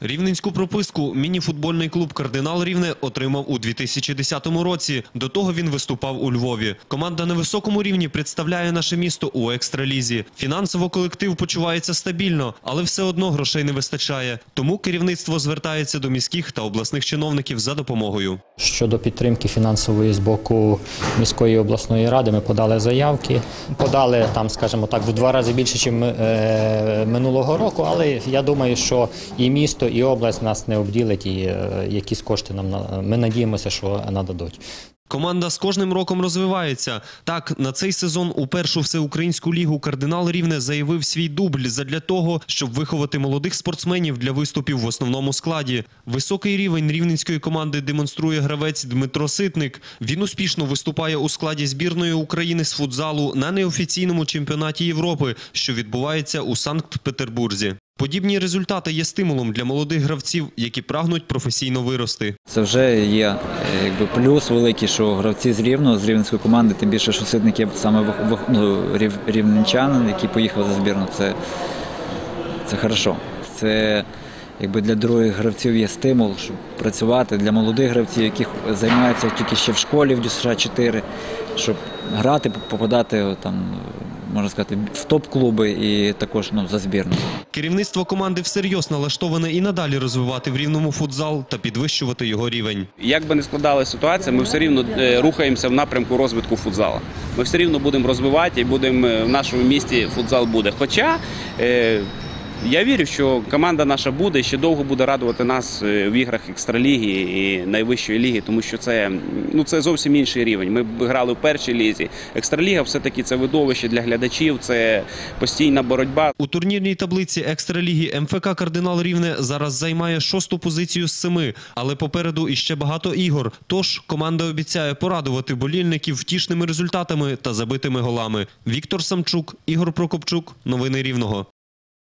Рівненську прописку міні-футбольний клуб Кардинал Рівне отримав у 2010 році. До того він виступав у Львові. Команда на високому рівні представляє наше місто у екстралізі. Фінансово колектив почувається стабільно, але все одно грошей не вистачає. Тому керівництво звертається до міських та обласних чиновників за допомогою. Щодо підтримки фінансової з боку міської обласної ради, ми подали заявки. Подали там, скажімо так, в два рази більше, ніж минулого року. Але я думаю, що і місто, і область нас не обділить, і е, якісь кошти нам на- ми надіємося, що нададуть. Команда з кожним роком розвивається. Так, на цей сезон у першу всеукраїнську лігу кардинал Рівне заявив свій дубль задля того, щоб виховати молодих спортсменів для виступів в основному складі. Високий рівень рівненської команди демонструє гравець Дмитро Ситник. Він успішно виступає у складі збірної України з футзалу на неофіційному чемпіонаті Європи, що відбувається у Санкт-Петербурзі. Подібні результати є стимулом для молодих гравців, які прагнуть професійно вирости. Це вже є е, якби плюс великий, що гравці з Рівного, з рівненської команди, тим більше, що Ситник є саме ну, рів- рівненчанин, який поїхав за збірну. Це, це хорошо. Це якби для других гравців є стимул, щоб працювати для молодих гравців, які займаються тільки ще в школі в ДЮСШ 4, щоб грати, попадати там, можна сказати, в топ-клуби і також ну, за збірну. Керівництво команди всерйоз налаштоване і надалі розвивати в рівному футзал та підвищувати його рівень. Як би не складалася ситуація, ми все рівно е, рухаємося в напрямку розвитку футзалу. Ми все рівно будемо розвивати і будемо е, в нашому місті футзал буде. Хоча е, я вірю, що команда наша буде ще довго буде радувати нас е, в іграх екстраліги і найвищої ліги, тому що це, ну, це зовсім інший рівень. Ми грали в першій лізі. Екстраліга все-таки це видовище для глядачів, це постійна боротьба. У турнірній таблиці екстраліги МФК Кардинал Рівне зараз займає шосту позицію з семи, але попереду іще багато ігор. Тож команда обіцяє порадувати болільників втішними результатами та забитими голами. Віктор Самчук, Ігор Прокопчук. Новини Рівного.